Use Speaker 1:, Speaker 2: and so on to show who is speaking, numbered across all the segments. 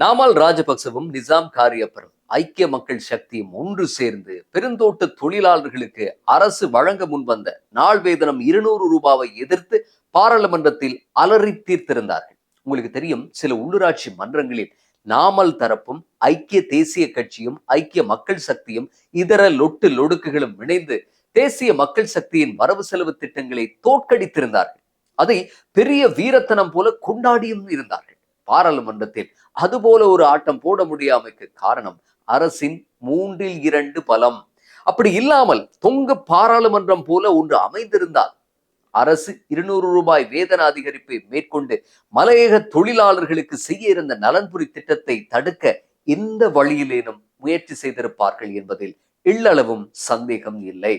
Speaker 1: நாமல் ராஜபக்சவும் நிசாம் காரியப்பரும் ஐக்கிய மக்கள் சக்தியும் ஒன்று சேர்ந்து பெருந்தோட்ட தொழிலாளர்களுக்கு அரசு வழங்க முன்வந்த நாள் வேதனம் இருநூறு ரூபாவை எதிர்த்து பாராளுமன்றத்தில் அலறி தீர்த்திருந்தார்கள். உங்களுக்கு தெரியும் சில உள்ளூராட்சி மன்றங்களில் நாமல் தரப்பும் ஐக்கிய தேசிய கட்சியும் ஐக்கிய மக்கள் சக்தியும் இதர லொட்டு லொடுக்குகளும் இணைந்து தேசிய மக்கள் சக்தியின் வரவு செலவு திட்டங்களை தோற்கடித்திருந்தார்கள். அதை பெரிய வீரத்தனம் போல கொண்டாடியும் இருந்தார்கள். பாராளுமன்றத்தில் அதுபோல ஒரு ஆட்டம் போட முடியாமைக்கு காரணம் அரசின் மூன்றில் இரண்டு பலம். அப்படி இல்லாமல் தொங்க பாராளுமன்றம் போல ஒன்று அமைந்திருந்தால் அரசு இருநூறு ரூபாய் வேதன அதிகரிப்பை மேற்கொண்டு மலையக தொழிலாளர்களுக்கு செய்ய இருந்த நலன்புரி திட்டத்தை தடுக்க எந்த வழியிலேனும் முயற்சி செய்திருப்பார்கள் என்பதில் எள்ளளவும் சந்தேகம் இல்லை.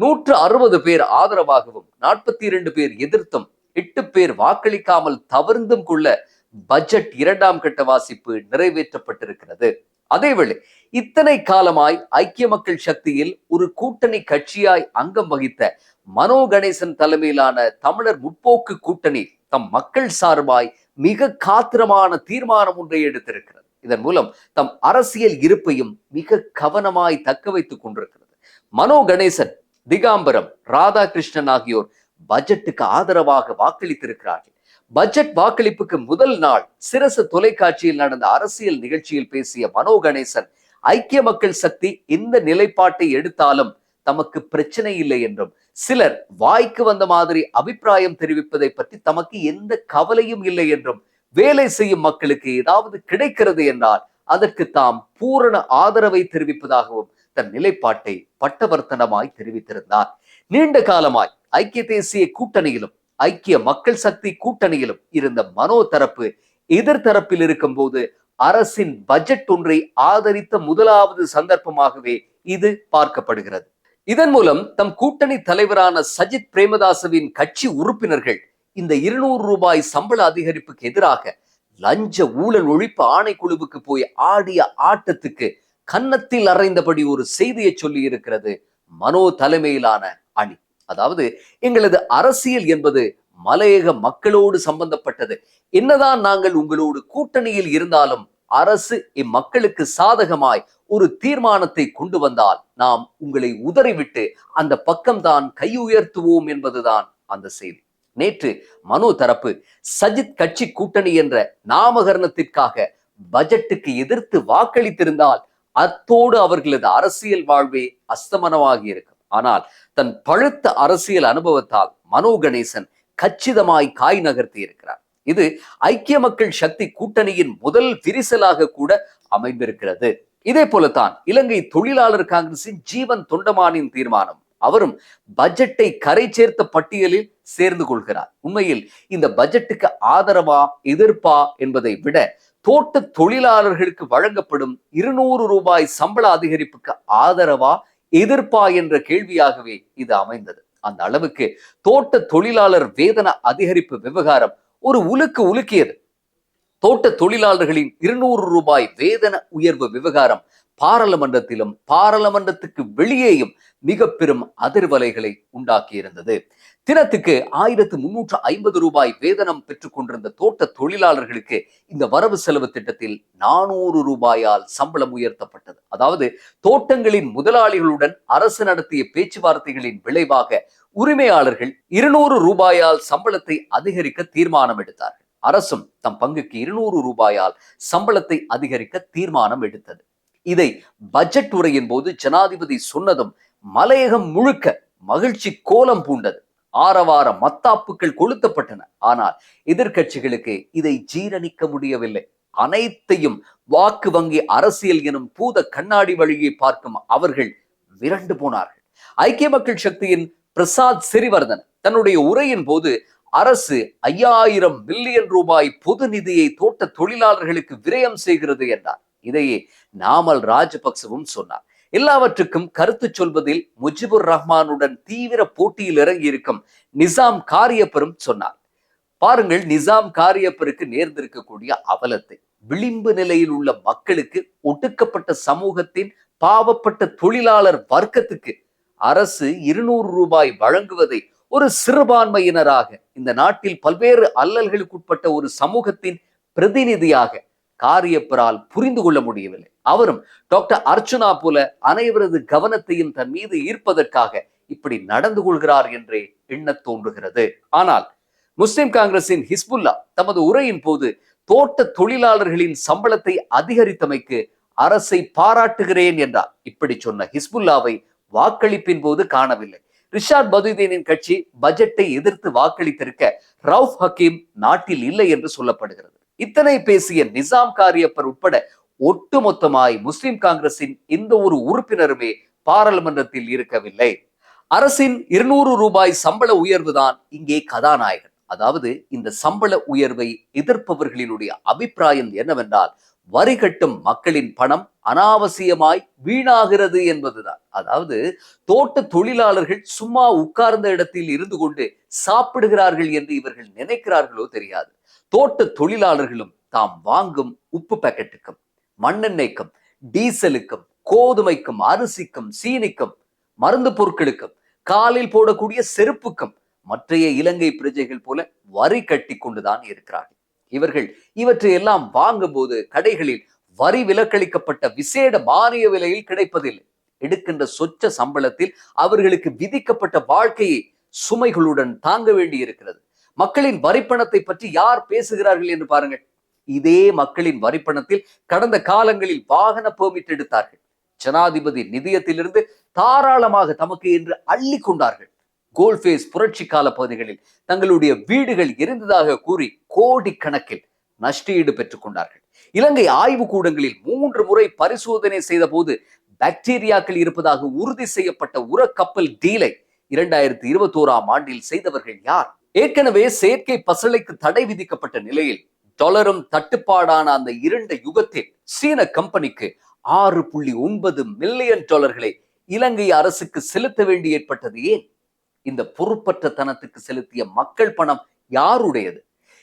Speaker 1: நூற்று அறுபது பேர் ஆதரவாகவும் நாற்பத்தி இரண்டு பேர் எதிர்த்தும் எட்டு பேர் வாக்களிக்காமல் தவிர்ந்தும் கொள்ள பட்ஜெட் இரண்டாம் கட்ட வாசிப்பு நிறைவேற்றப்பட்டிருக்கிறது. அதேவேளை இத்தனை காலமாய் ஐக்கிய மக்கள் சக்தியில் ஒரு கூட்டணி கட்சியாய் அங்கம் வகித்த மனோ கணேசன் தலைமையிலான தமிழர் முற்போக்கு கூட்டணி தம் மக்கள் சார்பாய் மிக காத்திரமான தீர்மானம் ஒன்றை எடுத்திருக்கிறது. இதன் மூலம் தம் அரசியல் இருப்பையும் மிக கவனமாய் தக்க வைத்துக் கொண்டிருக்கிறது. மனோ கணேசன் திகாம்பரம் ராதாகிருஷ்ணன் ஆகியோர் பட்ஜெட்டுக்கு ஆதரவாக வாக்களித்திருக்கிறார்கள். பட்ஜெட் வாக்களிப்புக்கு முதல் நாள் சிரசு தொலைக்காட்சியில் நடந்த அரசியல் நிகழ்ச்சியில் பேசிய மனோ கணேசன் ஐக்கிய மக்கள் சக்தி இந்த நிலைப்பாட்டை எடுத்தாலும் தமக்கு பிரச்சனை இல்லை என்றும் சிலர் வாய்க்கு வந்த மாதிரி அபிப்பிராயம் தெரிவிப்பதை பற்றி தமக்கு எந்த கவலையும் இல்லை என்றும் வேலை செய்யும் மக்களுக்கு ஏதாவது கிடைக்கிறது என்றால் அதற்கு தாம் பூரண ஆதரவை தெரிவிப்பதாகவும் தன் நிலைப்பாட்டை பட்டவர்த்தனமாய் தெரிவித்திருந்தார். நீண்ட காலமாய் ஐக்கிய தேசிய கூட்டணியிலும் ஐக்கிய மக்கள் சக்தி கூட்டணியிலும் இருந்த மனோ தரப்பு எதிர்த்தரப்பில் இருக்கும்போது அரசின் பட்ஜெட் ஒன்றை ஆதரித்த முதலாவது சந்தர்ப்பமாகவே இது பார்க்கப்படுகிறது. இதன் மூலம் தம் கூட்டணி தலைவரான சஜித் பிரேமதாசவின் கட்சி உறுப்பினர்கள் இந்த இருநூறு ரூபாய் சம்பள அதிகரிப்புக்கு எதிராக லஞ்ச ஊழல் ஒழிப்பு ஆணைக்குழுவுக்கு போய் ஆடிய ஆட்டத்துக்கு கன்னத்தில் அறைந்தபடி ஒரு செய்தியை சொல்லி இருக்கிறது மனோ தலைமையிலான அணி. அதாவது எங்களது அரசியல் என்பது மலையக மக்களோடு சம்பந்தப்பட்டது. என்னதான் நாங்கள் உங்களோடு கூட்டணியில் இருந்தாலும் அரசு இம்மக்களுக்கு சாதகமாய் ஒரு தீர்மானத்தை கொண்டு வந்தால் நாம் உங்களை உதறிவிட்டு அந்த பக்கம்தான் கையுயர்த்துவோம் என்பதுதான் அந்த செய்தி. நேற்று மனு தரப்பு சஜித் கட்சி கூட்டணி என்ற நாமகரணத்திற்காக பட்ஜெட்டுக்கு எதிர்த்து வாக்களித்திருந்தால் அத்தோடு அவர்களது அரசியல் வாழ்வே அஸ்தமனமாகி இருக்கும். ஆனால் தன் பழுத்த அரசியல் அனுபவத்தால் மனோ கணேசன் கச்சிதமாய் காய் நகர்த்தி இருக்கிறார். இது ஐக்கிய மக்கள் சக்தி கூட்டணியின் முதல் விரிசலாக கூட அமைந்திருக்கிறது. இதே போலத்தான் இலங்கை தொழிலாளர் காங்கிரசின் ஜீவன் தொண்டமானின் தீர்மானம். அவரும் பட்ஜெட்டை கரை சேர்த்த பட்டியலில் சேர்ந்து கொள்கிறார். உண்மையில் இந்த பட்ஜெட்டுக்கு ஆதரவா எதிர்ப்பா என்பதை விட தோட்ட தொழிலாளர்களுக்கு வழங்கப்படும் இருநூறு ரூபாய் சம்பள அதிகரிப்புக்கு ஆதரவா எதிர்ப்பா என்ற கேள்வியாகவே இது அமைந்தது. அந்த அளவுக்கு தோட்ட தொழிலாளர் வேதன அதிகரிப்பு விவகாரம் ஒரு உலுக்கு உலுக்கியது. தோட்ட தொழிலாளர்களின் இருநூறு ரூபாய் வேதன உயர்வு விவகாரம் பாராளுமன்றத்திலும் பாராளுமன்றத்துக்கு வெளியேயும் மிக பெரும் அதிர்வலைகளை உண்டாக்கியிருந்தது. தினத்துக்கு ஆயிரத்து முன்னூற்று ஐம்பது ரூபாய் வேதனம் பெற்றுக் கொண்டிருந்த தோட்ட தொழிலாளர்களுக்கு இந்த வரவு செலவு திட்டத்தில் நானூறு ரூபாயால் சம்பளம் உயர்த்தப்பட்டது. அதாவது தோட்டங்களின் முதலாளிகளுடன் அரசு நடத்திய பேச்சுவார்த்தைகளின் விளைவாக உரிமையாளர்கள் இருநூறு ரூபாயால் சம்பளத்தை அதிகரிக்க தீர்மானம் எடுத்தார்கள். அரசும் தம் பங்குக்கு இருநூறு ரூபாயால் சம்பளத்தை அதிகரிக்க தீர்மானம் எடுத்தது. இதை பட்ஜெட் உரையின் போது ஜனாதிபதி சொன்னதும் மலையகம் முழுக்க மகிழ்ச்சி கோலம் பூண்டது. ஆரவார மத்தாப்புகள் கொளுத்தப்பட்டன. ஆனால் எதிர்கட்சிகளுக்கு இதை ஜீரணிக்க முடியவில்லை. அனைத்தையும் வாக்கு வங்கி அரசியல் எனும் பூத கண்ணாடி வழியை பார்க்கும் அவர்கள் விரண்டு போனார்கள். ஐக்கிய மக்கள் சக்தியின் பிரசாத் சிறிவர்தன் தன்னுடைய உரையின் போது அரசு ஐயாயிரம் மில்லியன் ரூபாய் பொது நிதியை தோட்ட தொழிலாளர்களுக்கு விரயம் செய்கிறது என்றார். இதையே நாமல் ராஜபக்சவும் சொன்னார். எல்லாவற்றுக்கும் கருத்து சொல்வதில் முஜிபுர் ரஹ்மானுடன் தீவிர போட்டியில் இறங்கி இருக்கும் நிசாம் காரியப்பரும் சொன்னார். பாருங்கள் நிசாம் காரியப்பருக்கு நேர்ந்திருக்கக்கூடிய அவலத்தை. விளிம்பு நிலையில் உள்ள மக்களுக்கு ஒடுக்கப்பட்ட சமூகத்தின் பாவப்பட்ட தொழிலாளர் வர்க்கத்துக்கு அரசு இருநூறு ரூபாய் வழங்குவதை ஒரு சிறுபான்மையினராக இந்த நாட்டில் பல்வேறு அல்லல்களுக்குட்பட்ட ஒரு சமூகத்தின் பிரதிநிதியாக காரியப்பரால் புரிந்து கொள்ள முடியவில்லை. அவரும் டாக்டர் அர்ச்சுனா போல அனைவரது கவனத்தையும் தன் மீது ஈர்ப்பதற்காக இப்படி நடந்து கொள்கிறார் என்றே எண்ணத் தோன்றுகிறது. ஆனால் முஸ்லிம் காங்கிரசின் ஹிஸ்புல்லா தமது உரையின் போது தோட்ட தொழிலாளர்களின் சம்பளத்தை அதிகரித்தமைக்கு அரசை பாராட்டுகிறேன் என்றார். இப்படி சொன்ன ஹிஸ்புல்லாவை வாக்களிப்பின் போது காணவில்லை. ரிஷாத் பதுதீனின் கட்சி பட்ஜெட்டை எதிர்த்து வாக்களித்திருக்க ரவுஃப் ஹக்கீம் நாட்டில் இல்லை என்று சொல்லப்படுகிறது. இத்தனை பேசிய நிசாம் காரியப்பர் உட்பட ஒட்டுமொத்தமாய் முஸ்லிம் காங்கிரசின் இந்த ஒரு உறுப்பினருமே பாராளுமன்றத்தில் இருக்கவில்லை. அரசின் இருநூறு ரூபாய் சம்பள உயர்வுதான் இங்கே கதாநாயகன். அதாவது இந்த சம்பள உயர்வை எதிர்ப்பவர்களினுடைய அபிப்பிராயம் என்னவென்றால் வரி கட்டும் மக்களின் பணம் அனாவசியமாய் வீணாகிறது என்பதுதான். அதாவது தோட்ட தொழிலாளர்கள் சும்மா உட்கார்ந்த இடத்தில் இருந்து கொண்டு சாப்பிடுகிறார்கள் என்று இவர்கள் நினைக்கிறார்களோ தெரியாது. தோட்ட தொழிலாளர்களும் தாம் வாங்கும் உப்பு பாக்கெட்டுக்கும் மண்ணெண்ணெய்க்கும் டீசலுக்கும் கோதுமைக்கும் அரிசிக்கும் சீனிக்கும் மருந்து பொருட்களுக்கும் காலில் போடக்கூடிய செருப்புக்கும் மற்றைய இலங்கை பிரஜைகள் போல வரி கட்டி கொண்டுதான் இருக்கிறார்கள். இவர்கள் இவற்றை எல்லாம் வாங்கும்போது கடைகளில் வரி விலக்களிக்கப்பட்ட விசேட மானிய விலையில் கிடைப்பதில்லை எடுக்கின்ற சொச்ச சம்பளத்தில் அவர்களுக்கு விதிக்கப்பட்ட வாழ்க்கையை சுமைகளுடன் தாங்க வேண்டி இருக்கிறது மக்களின் வரிப்பணத்தை பற்றி யார் பேசுகிறார்கள் என்று பாருங்கள். இதே மக்களின் வரிப்பணத்தில் கடந்த காலங்களில் வாகன பெர்மிட் எடுத்தார்கள். ஜனாதிபதி நிதியத்திலிருந்து தாராளமாக தமக்கு என்று அள்ளி கொண்டார்கள். கோல்ஃபேஸ் புரட்சி கால பகுதிகளில் தங்களுடைய வீடுகள் எரிந்ததாக கூறி கோடிக்கணக்கில் நஷ்டஈடு பெற்றுக் கொண்டார்கள். இலங்கை ஆய்வு கூடங்களில் மூன்று முறை பரிசோதனை செய்த போது பாக்டீரியாக்கள் இருப்பதாக உறுதி செய்யப்பட்ட உரக்கப்பல் டீலை இரண்டாயிரத்தி இருபத்தோராம் ஆண்டில் செய்தவர்கள் யார்? ஏற்கனவே செயற்கை பசலைக்கு தடை விதிக்கப்பட்ட நிலையில் டாலரும் தட்டுப்பாடான அந்த இரண்டு யுகத்தில் சீன கம்பெனிக்கு ஆறு புள்ளி ஒன்பது மில்லியன் டாலர்களை இலங்கை அரசுக்கு செலுத்த வேண்டி ஏற்பட்டது ஏன்? இந்த பொறுப்பற்ற தனத்துக்கு செலுத்திய மக்கள் பணம் யாருடையது?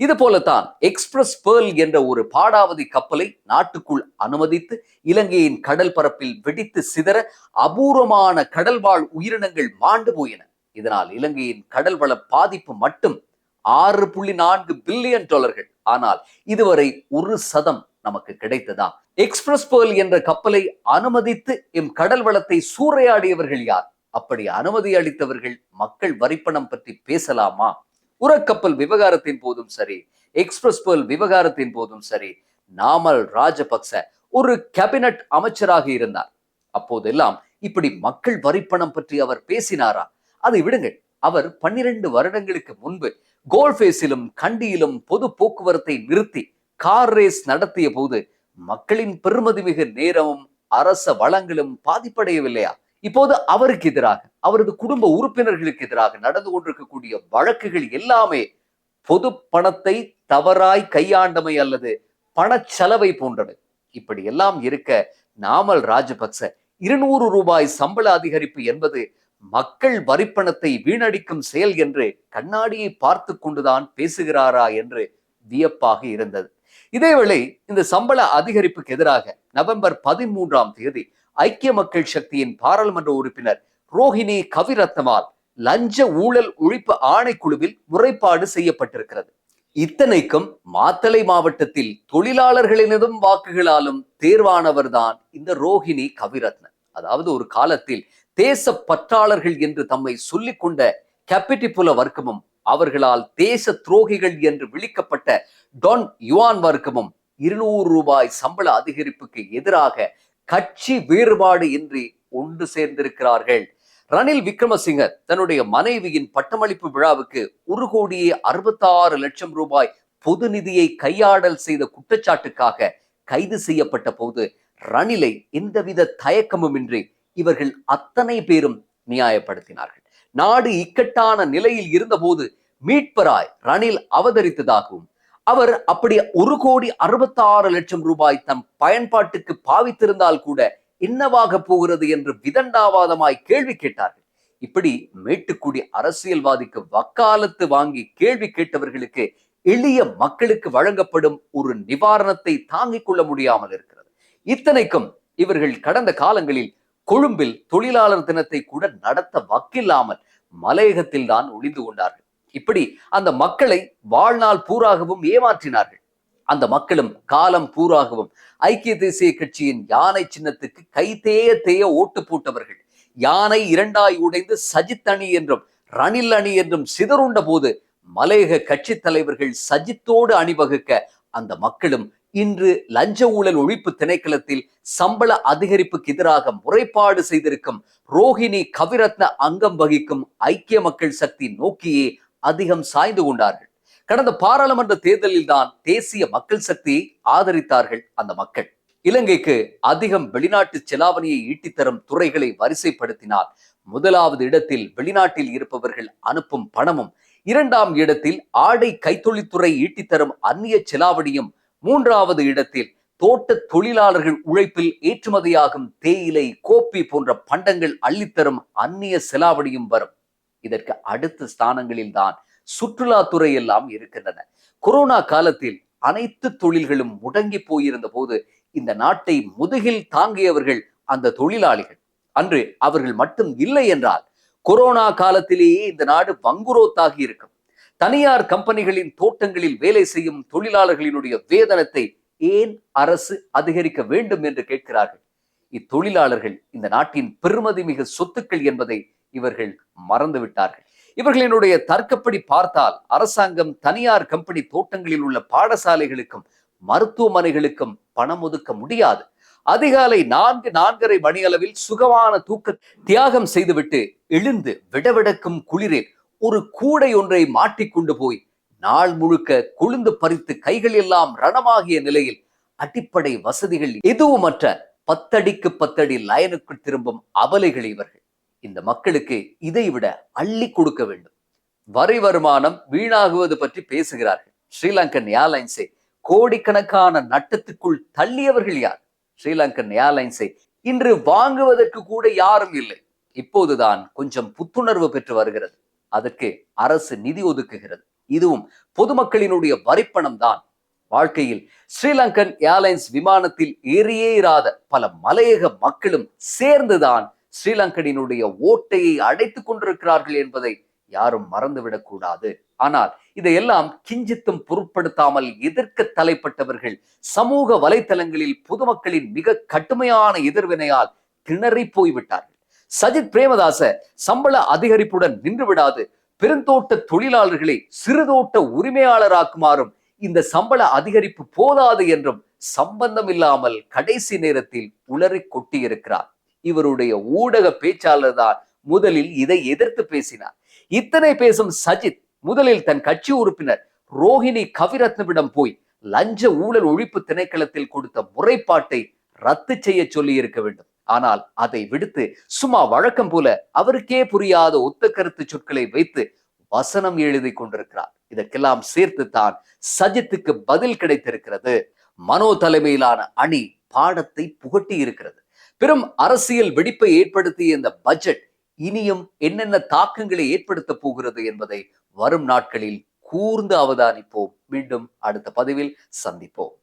Speaker 1: இது போலத்தான் எக்ஸ்பிரஸ் பேர்ல் என்ற ஒரு பாடாவதி கப்பலை நாட்டுக்குள் அனுமதித்து இலங்கையின் கடல் பரப்பில் வெடித்து சிதற அபூர்வமான கடல்வாழ் உயிரினங்கள் மாண்டு போயின. இதனால் இலங்கையின் கடல் வள பாதிப்பு மட்டும் ஆறு புள்ளி நான்கு பில்லியன் டாலர்கள். ஆனால் இதுவரை ஒரு சதம் நமக்கு கிடைத்ததா? எக்ஸ்பிரஸ் பேர்ல் என்ற கப்பலை அனுமதித்து எம் கடல் வளத்தை சூறையாடியவர்கள் யார்? அப்படி அனுமதி அளித்தவர்கள் மக்கள் வரிப்பணம் பற்றி பேசலாமா? உரக்கப்பல் விவகாரத்தின் போதும் சரி எக்ஸ்பிரஸ் பேர்ல் விவகாரத்தின் போதும் சரி நாமல் ராஜபக்ச ஒரு கேபினட் அமைச்சராக இருந்தார். அப்போதெல்லாம் இப்படி மக்கள் வரிப்பணம் பற்றி அவர் பேசினாரா? அதை விடுங்கள். அவர் பன்னிரண்டு வருடங்களுக்கு முன்பு கோல்ஃபேஸிலும் கண்டியிலும் பொது போக்குவரத்தை நிறுத்தி கார் ரேஸ் நடத்திய போது மக்களின் பெருமதி மிகு நேரமும் அரச வளங்களும் பாதிப்படையவில்லையா? இப்போது அவருக்கு எதிராக அவரது குடும்ப உறுப்பினர்களுக்கு எதிராக நடந்து கொண்டிருக்கக்கூடிய வழக்குகள் எல்லாமே பொது பணத்தை தவறாய் கையாண்டமை அல்லது பணச்செலவை போன்றவை இப்படி எல்லாம் இருக்க நாமல் ராஜபக்ச இருநூறு ரூபாய் சம்பள அதிகரிப்பு என்பது மக்கள் வரிப்பணத்தை வீணடிக்கும் செயல் என்று கண்ணாடியை பார்த்து கொண்டுதான் பேசுகிறாரா என்று வியப்பாக இருந்தது. இதேவேளை இந்த சம்பள அதிகரிப்புக்கு எதிராக நவம்பர் பதிமூன்றாம் தேதி ஐக்கிய மக்கள் சக்தியின் பாராளுமன்ற உறுப்பினர் ரோஹிணி கவிரத்னமால் லஞ்ச ஊழல் ஒழிப்பு ஆணைக்குழுவில் முறைப்பாடு செய்யப்பட்டிருக்கிறது. இத்தனைக்கும் மாத்தலை மாவட்டத்தில் தொழிலாளர்களினதும் வாக்குகளாலும் தேர்வானவர்தான் இந்த ரோஹிணி கவிரத்னன். அதாவது ஒரு காலத்தில் தேச பற்றாளர்கள் என்று தம்மை சொல்லிக் கொண்ட கேபிட்டிபுல வர்க்கமும் அவர்களால் தேச துரோகிகள் என்று விழிக்கப்பட்ட டொன் யுவான் வர்க்கமும் இருநூறு ரூபாய் சம்பள அதிகரிப்புக்கு எதிராக கட்சி வேறுபாடு இன்றி ஒன்று சேர்ந்திருக்கிறார்கள். ரணில் விக்ரமசிங்க தன்னுடைய மனைவியின் பட்டமளிப்பு விழாவுக்கு ஒரு கோடியே அறுபத்தாறு லட்சம் ரூபாய் பொது நிதியை கையாடல் செய்த குற்றச்சாட்டுக்காக கைது செய்யப்பட்ட போது ரணிலை எந்தவித தயக்கமுமின்றி இவர்கள் அத்தனை பேரும் நியாயப்படுத்தினார்கள். நாடு இக்கட்டான நிலையில் இருந்தபோது மீட்பராய் ரணில் அவதரித்ததாகவும் அவர் அப்படி ஒரு கோடி அறுபத்தாறு லட்சம் ரூபாய் தம் பயன்பாட்டுக்கு பாவித்திருந்தால் கூட என்னவாக போகிறது என்று விதண்டாவாதமாய் கேள்வி கேட்டார்கள். இப்படி மேட்டுக்குடி அரசியல்வாதிக்கு வக்காலத்து வாங்கி கேள்வி கேட்டவர்களுக்கு எளிய மக்களுக்கு வழங்கப்படும் ஒரு நிவாரணத்தை தாங்கிக் கொள்ள முடியாமல் இருக்கிறது. இத்தனைக்கும் இவர்கள் கடந்த காலங்களில் கொழும்பில் தொழிலாளர் தினத்தை கூட நடத்த வக்கில்லாமல் மலையகத்தில் தான் ஒளிந்து கொண்டார்கள். இப்படி அந்த மக்களை வாழ்நாள் பூராகவும் ஏமாற்றினார்கள். அந்த மக்களும் காலம் பூராகவும் ஐக்கிய தேசிய கட்சியின் யானை சின்னத்துக்கு கை தேய தேய ஓட்டு போட்டவர்கள். யானை இரண்டாய் உடைந்து சஜித் அணி என்றும் ரணில் அணி என்றும் சிதறுண்ட போது மலையக கட்சி தலைவர்கள் சஜித்தோடு அணிவகுக்க அந்த மக்களும் இன்று லஞ்ச ஊழல் ஒழிப்பு திணைக்களத்தில் சம்பள அதிகரிப்புக்கு எதிராக முறைப்பாடு செய்திருக்கும் ரோஹிணி கவிரத்ன அங்கம் வகிக்கும் ஐக்கிய மக்கள் சக்தி நோக்கியே அதிகம் சாய்ந்து கொண்டார்கள். கடந்த பாராளுமன்ற தேர்தலில் தான் தேசிய மக்கள் சக்தியை ஆதரித்தார்கள் அந்த மக்கள். இலங்கைக்கு அதிகம் வெளிநாட்டு செலாவணியை ஈட்டித்தரும் துறைகளை வரிசைப்படுத்தினால் முதலாவது இடத்தில் வெளிநாட்டில் இருப்பவர்கள் அனுப்பும் பணமும் இரண்டாம் இடத்தில் ஆடை கைத்தொழில்துறை ஈட்டித்தரும் அந்நிய செலாவணியும் மூன்றாவது இடத்தில் தோட்ட தொழிலாளர்கள் உழைப்பில் ஏற்றுமதியாகும் தேயிலை கோப்பி போன்ற பண்டங்கள் அள்ளித்தரும் அந்நிய செலாவணியும் வரும். இதற்கு அடுத்த ஸ்தானங்களில் தான் சுற்றுலாத்துறை எல்லாம் இருக்கின்றன. கொரோனா காலத்தில் அனைத்து தொழில்களும் முடங்கி போயிருந்த போது இந்த நாட்டை முதுகில் தாங்கியவர்கள் அந்த தொழிலாளிகள். அன்று அவர்கள் மட்டும் இல்லை என்றால் கொரோனா காலத்திலேயே இந்த நாடு வங்குரோத்தாகி இருக்கும். தனியார் கம்பெனிகளின் தோட்டங்களில் வேலை செய்யும் தொழிலாளர்களினுடைய வேதனத்தை ஏன் அரசு அதிகரிக்க வேண்டும் என்று கேட்கிறார்கள்? இத்தொழிலாளர்கள் இந்த நாட்டின் பெருமதி மிகு சொத்துக்கள் என்பதை இவர்கள் மறந்து விட்டார்கள் இவர்களினுடைய தர்க்கப்படி பார்த்தால் அரசாங்கம் தனியார் கம்பெனி தோட்டங்களில் உள்ள பாடசாலைகளுக்கும் மருத்துவமனைகளுக்கும் பணம் ஒதுக்க முடியாது. அதிகாலை நான்கு நான்கரை மணியளவில் சுகமான தூக்க தியாகம் செய்துவிட்டு எழுந்து விடவிடக்கும் குளிரில் ஒரு கூடை ஒன்றை மாட்டிக்கொண்டு போய் நாள் முழுக்க கொழுந்து பறித்து கைகள் எல்லாம் ரணமாகிய நிலையில் அடிப்படை வசதிகள் எதுவுமற்ற பத்தடிக்கு பத்தடி லயனுக்குள் திரும்பும் அபலைகள் இவர்கள். இந்த மக்களுக்கு இதை விட அள்ளி கொடுக்க வேண்டும். வரி வருமானம் வீணாகுவது பற்றி பேசுகிறார்கள். ஸ்ரீலங்கன் ஏர்லைன்ஸை கோடிக்கணக்கான நட்டத்துக்குள் தள்ளியவர்கள் யார்? ஸ்ரீலங்கன் ஏர்லைன்ஸை இன்று வாங்குவதற்கு கூட யாரும் இல்லை. இப்போதுதான் கொஞ்சம் புத்துணர்வு பெற்று வருகிறது. அதற்கு அரசு நிதி ஒதுக்குகிறது. இதுவும் பொதுமக்களினுடைய வரிப்பணம் தான். வாழ்க்கையில் ஸ்ரீலங்கன் ஏர்லைன்ஸ் விமானத்தில் ஏறியே இராத பல மலையக மக்களும் சேர்ந்துதான் ஸ்ரீலங்கனினுடைய ஓட்டையை அடைத்துக் கொண்டிருக்கிறார்கள் என்பதை யாரும் மறந்துவிடக் கூடாது ஆனால் இதையெல்லாம் கிஞ்சித்தும் பொருட்படுத்தாமல் எதிர்க்க தலைப்பட்டவர்கள் சமூக வலைத்தளங்களில் பொதுமக்களின் மிக கடுமையான எதிர்வினையால் திணறி போய்விட்டார்கள். சஜித் பிரேமதாச சம்பள அதிகரிப்புடன் நின்று விடாது பெருந்தோட்ட தொழிலாளர்களை சிறுதோட்ட உரிமையாளராக்குமாறும் இந்த சம்பள அதிகரிப்பு போதாது என்றும் சம்பந்தம் இல்லாமல் கடைசி நேரத்தில் உளறி கொட்டியிருக்கிறார். இவருடைய ஊடக பேச்சாளர் தான் முதலில் இதை எதிர்த்து பேசினார். இத்தனை பேசும் சஜித் முதலில் தன் கட்சி உறுப்பினர் ரோஹிணி கவிரத்னவிடம் போய் லஞ்ச ஊழல் ஒழிப்பு திணைக்களத்தில் கொடுத்த முறைப்பாட்டை ரத்து செய்ய சொல்லி இருக்க வேண்டும். ஆனால் அதை விடுத்து சும்மா வழக்கம் போல அவருக்கே புரியாத ஒத்த கருத்து சொற்களை வைத்து வசனம் எழுதி கொண்டிருக்கிறார். இதற்கெல்லாம் சேர்த்து தான் சஜித்துக்கு பதில் கிடைத்திருக்கிறது. மனோ தலைமையிலான அணி பாடத்தை புகட்டி இருக்கிறது. பெரும் அரசியல் வெடிப்பை ஏற்படுத்திய இந்த பட்ஜெட் இனியும் என்னென்ன தாக்கங்களை ஏற்படுத்த போகிறது என்பதை வரும் நாட்களில் கூர்ந்து அவதானிப்போம். மீண்டும் அடுத்த பதிவில் சந்திப்போம்.